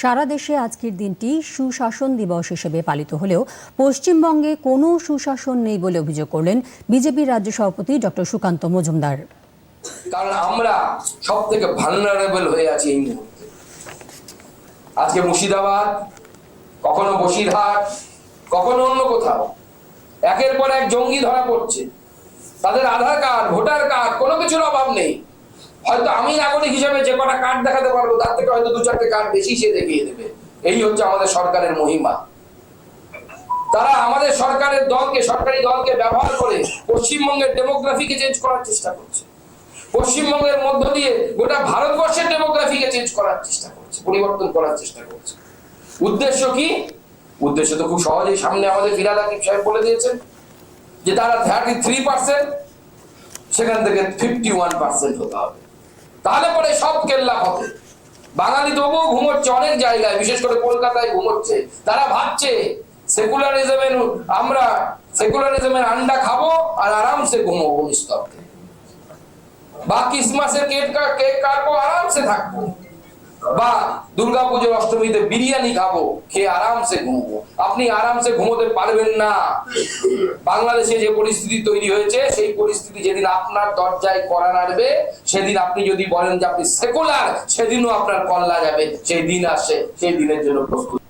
সারা দেশে আজকের দিনটি সুশাসন দিবস হিসেবে পালিত হলেও পশ্চিমবঙ্গে কোনো সুশাসন নেই বলে অভিযোগ করলেন বিজেপির রাজ্য সভাপতি ডক্টর সুকান্ত মজুমদার। কারণ আমরা সব থেকে ভালনারেবল হয়ে আছি এই মুহূর্তে। আজকে মুর্শিদাবাদ, কখনো বসিরহাট, কখনো অন্য কোথাও। একের পর এক জঙ্গি ধরা পড়ছে। তাদের আধার কার্ড, ভোটার কার্ড, কোনো কিছুর অভাব নেই। হয়তো আমি নাগরিক হিসেবে যে কটা কার্ড দেখাতে পারব, তার থেকে হয়তো দু চারটে কার্ড বেশি সে দেখিয়ে দেবে। এই হচ্ছে আমাদের সরকারের মহিমা। তারা আমাদের সরকারের দলকে, সরকারি দলকে ব্যবহার করে পশ্চিমবঙ্গের ডেমোগ্রাফিকে চেঞ্জ করার চেষ্টা করছে। পশ্চিমবঙ্গের মধ্য দিয়ে গোটা ভারতবর্ষের ডেমোগ্রাফিকে চেঞ্জ করার চেষ্টা করছে, পরিবর্তন করার চেষ্টা করছে। উদ্দেশ্য কি? উদ্দেশ্য তো খুব সহজেই সামনে আমাদের ফিরাদ আকিব সাহেব বলে দিয়েছেন যে তারা থার্টি থ্রি পার্সেন্ট সেখান থেকে ফিফটি ওয়ান পার্সেন্ট হতে হবে। তাহলে পরে সব কেল্লা হবে। বাঙালি তবুও ঘুমোচ্ছে অনেক জায়গায়, বিশেষ করে কলকাতায় ঘুমোচ্ছে। তারা ভাবছে, সেকুলারিজমের আমরা, সেকুলারিজমের আন্ডা খাব আর আরামসে ঘুমোবো নিস্তব্ধে। বা ক্রিসমাসের কেক কেক কাটবো, আরামসে থাকব। বা দুর্গাপুজোর অষ্টমীতে বিরিয়ানি খাব, খেয়ে আরামসে ঘুমবো। আপনি আরামসে ঘুমোতে পারবেন না। বাংলাদেশে যে পরিস্থিতি তৈরি হয়েছে, সেই পরিস্থিতি যেদিন আপনার দরজায় করা নাড়বে, সেদিন আপনি যদি বলেন যে আপনি সেকুলার, সেদিনও আপনার কল্লা যাবে, সেই দিন আসে, সেই দিনের জন্য প্রস্তুত।